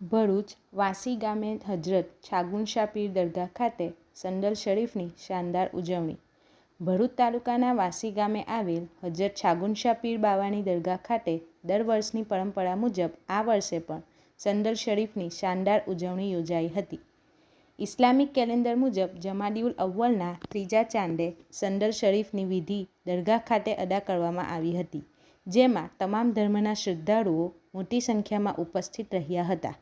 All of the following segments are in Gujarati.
ભરૂચ, વાસી ગામે હજરત છાગુનશા પીર દરગાહ ખાતે સંદલ શરીફની શાનદાર ઉજવણી. ભરૂચ તાલુકાના વાસી ગામે આવેલ હજરત છાગુનશા પીર બાવાની દરગાહ ખાતે દર વર્ષની પરંપરા મુજબ આ વર્ષે પણ સંદલ શરીફની શાનદાર ઉજવણી યોજાઈ હતી. ઇસ્લામિક કેલેન્ડર મુજબ જમાડીઉલ અવ્વલના ત્રીજા ચાંદે સંદલ શરીફની વિધિ દરગાહ ખાતે અદા કરવામાં આવી હતી, જેમાં તમામ ધર્મના શ્રદ્ધાળુઓ મોટી સંખ્યામાં ઉપસ્થિત રહ્યા હતા.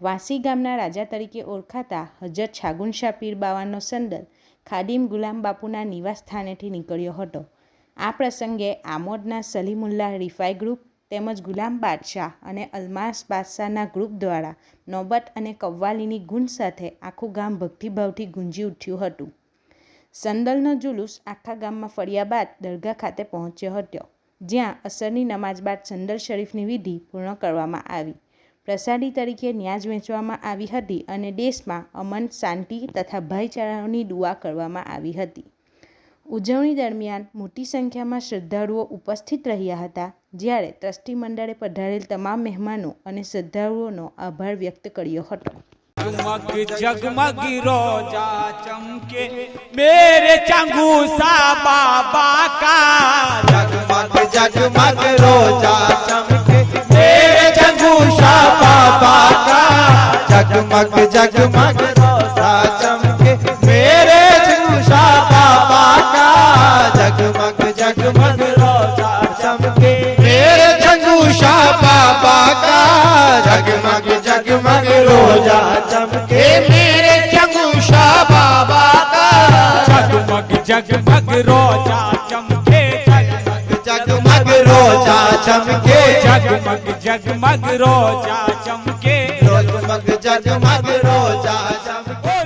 વાસી ગામના રાજા તરીકે ઓળખાતા હજરત છાગુનશા પીર બાવાનો સંદલ ખાદિમ ગુલામ બાપુના નિવાસ સ્થાનેથી નીકળ્યો હતો. આ પ્રસંગે આમોદના સલીમુલ્લાહ રિફાઈ ગ્રુપ તેમજ ગુલામ બાદશાહ અને અલમાસ બાદશાહના ગ્રુપ દ્વારા નોબત અને કવ્વાલીની ગુંજ સાથે આખું ગામ ભક્તિભાવથી ગુંજી ઉઠ્યું હતું. સંદલનો જુલુસ આખા ગામમાં ફર્યા બાદ દરગાહ ખાતે પહોંચ્યો હતો, જ્યાં અસરની નમાજ બાદ સંદલ શરીફની વિધિ પૂર્ણ કરવામાં આવી. પ્રસાદી તરીકે ન્યાજ વહેંચવામાં આવી હતી અને દેશમાં અમન, શાંતિ તથા ભાઈચારાની દુઆ કરવામાં આવી હતી. ઉજવણી દરમિયાન મોટી સંખ્યામાં શ્રદ્ધાળુઓ ઉપસ્થિત રહ્યા હતા, જ્યારે ટ્રસ્ટી મંડળે પધારેલ તમામ મહેમાનો અને શ્રદ્ધાળુઓનો આભાર વ્યક્ત કર્યો હતો. રોજા जगमग जगमग रोजा चमके मेरे चंगूशा बाबा का जगमग जगमग रोजा चमके मेरे चंगूशा बाबा का जगमग जगमग रोजा चमके मेरे चंगूशा बाबा का जगमग जगमग रोजा चमके जगमग रोजा चमके जगमग जगमग रोजा चमके જગ મગ રોજા